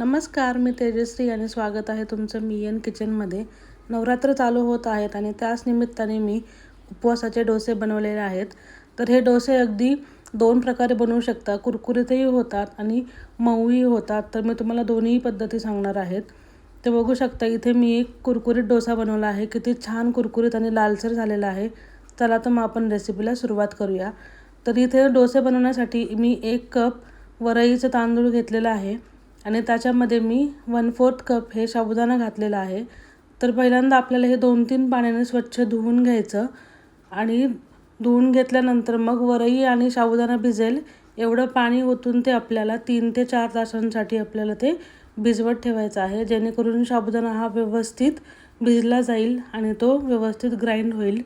नमस्कार मी तेजश्री आणि स्वागत आहे तुमचं मी एन किचनमध्ये. नवरात्र चालू होत आहेत आणि त्याच निमित्ताने मी उपवासाचे डोसे बनवलेले आहेत. तर हे डोसे अगदी दोन प्रकारे बनवू शकता. कुरकुरीतही होतात आणि मऊही होतात. तर मी तुम्हाला दोन्ही पद्धती सांगणार आहेत. ते बघू शकता इथे मी एक कुरकुरीत डोसा बनवला आहे. किती छान कुरकुरीत आणि लालसर झालेला आहे. चला तर मग आपण रेसिपीला सुरुवात करूया. तर इथे डोसे बनवण्यासाठी मी एक कप वरईचं तांदूळ घेतलेलं आहे. आणि त्याच्यामध्ये मी वन फोर्थ कप हे साबुदाणा घातलेला आहे. तर पहिल्यांदा आपल्याला हे दोन तीन पाण्याने स्वच्छ धुवून घ्यायचं आणि धुवून घेतल्यानंतर मग वरई आणि साबुदाणा भिजेल. एवढं पाणी ओतून ते आपल्याला तीन ते चार तासांसाठी आपल्याला ते भिजवत ठेवायचं आहे. जेणेकरून साबुदाणा हा व्यवस्थित भिजला जाईल आणि तो व्यवस्थित ग्राइंड होईल.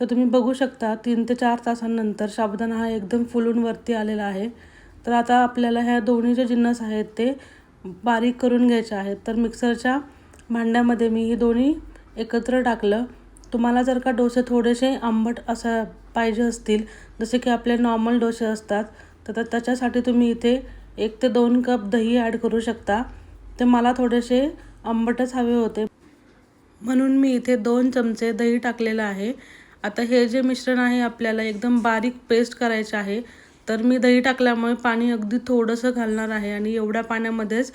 तर तुम्ही बघू शकता तीन ते चार तासांनंतर साबुदाणा हा एकदम फुलून वरती आलेला आहे. तर आता आपल्याला ह्या दोन्ही जे जिन्नस आहेत ते बारीक करून घ्यायचे आहेत. तर मिक्सरच्या भांड्यामध्ये मी ही दोन्ही एकत्र टाकलं. तुम्हाला जर का डोसे थोडेसे आंबट असं पाहिजे असतील जसे की आपले नॉर्मल डोसे असतात तर त्याच्यासाठी तुम्ही इथे एक ते दोन कप दही ॲड करू शकता. ते मला थोडेसे आंबटच हवे होते. म्हणून मी इथे दोन चमचे दही टाकलेलं आहे. आता हे जे मिश्रण आहे आपल्याला एकदम बारीक पेस्ट करायचे आहे. तर मी दही टाकल्यामुळे पाणी अगदी थोडंसं घालणार आहे आणि एवढ्या पाण्यामध्येच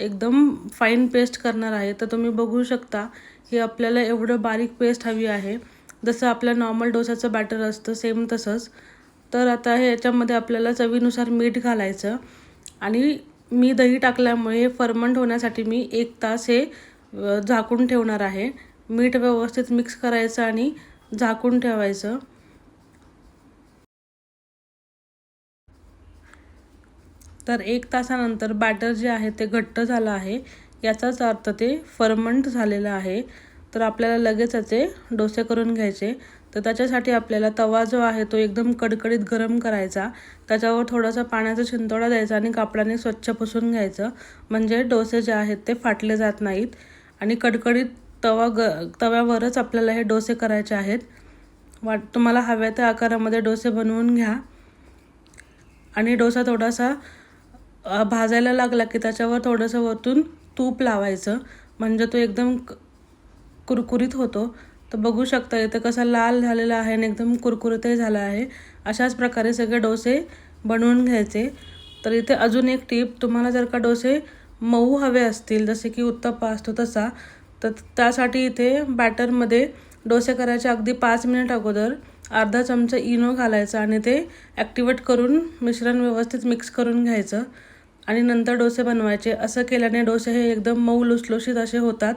एकदम फाईन पेस्ट करणार आहे. तर तुम्ही बघू शकता की आपल्याला एवढं बारीक पेस्ट हवी आहे. जसं आपल्या नॉर्मल डोसाचं बॅटर असतं सेम तसंच. तर आता हे याच्यामध्ये आपल्याला चवीनुसार मीठ घालायचं. आणि मी दही टाकल्यामुळे हे फर्मंट होण्यासाठी मी एक तास हे झाकून ठेवणार आहे. मीठ व्यवस्थित मिक्स करायचं आणि झाकून ठेवायचं. तर एक तासानंतर बॅटर जे आहे ते घट्ट झालं आहे. याचाच अर्थ ते फर्मंट झालेलं आहे. तर आपल्याला लगेच ते डोसे करून घ्यायचे. तर त्याच्यासाठी आपल्याला तवा जो आहे तो एकदम कडकडीत गरम करायचा. त्याच्यावर थोडासा पाण्याचा शिंतोडा द्यायचा आणि कापडाने स्वच्छ पुसून घ्यायचं. म्हणजे डोसे जे आहेत ते फाटले जात नाहीत. आणि कडकडीत तवा ग तव्यावरच आपल्याला हे डोसे करायचे आहेत. वाट तुम्हाला हव्या त्या आकारामध्ये डोसे बनवून घ्या. आणि डोसा थोडासा भाजायला लागला की त्याच्यावर थोडंसं वरतून तूप लावायचं. म्हणजे तो एकदम कुरकुरीत होतो. तर बघू शकता इथं कसा लाल झालेला आहे आणि एकदम कुरकुरीतही झाला आहे. अशाच प्रकारे सगळे डोसे बनवून घ्यायचे. तर इथे अजून एक टीप तुम्हाला जर का डोसे मऊ हवे असतील जसे की उत्तप्पा असतो तसा तर त्यासाठी इथे बॅटरमध्ये डोसे करायच्या अगदी पाच मिनिट अगोदर. अर्धा चमचा इनो घालायचा आणि ते ॲक्टिवेट करून मिश्रण व्यवस्थित मिक्स करून घ्यायचं. आणि नंतर डोसे बनवायचे. असं केल्याने डोसे हे एकदम मऊ लुसलुशीत असे होतात.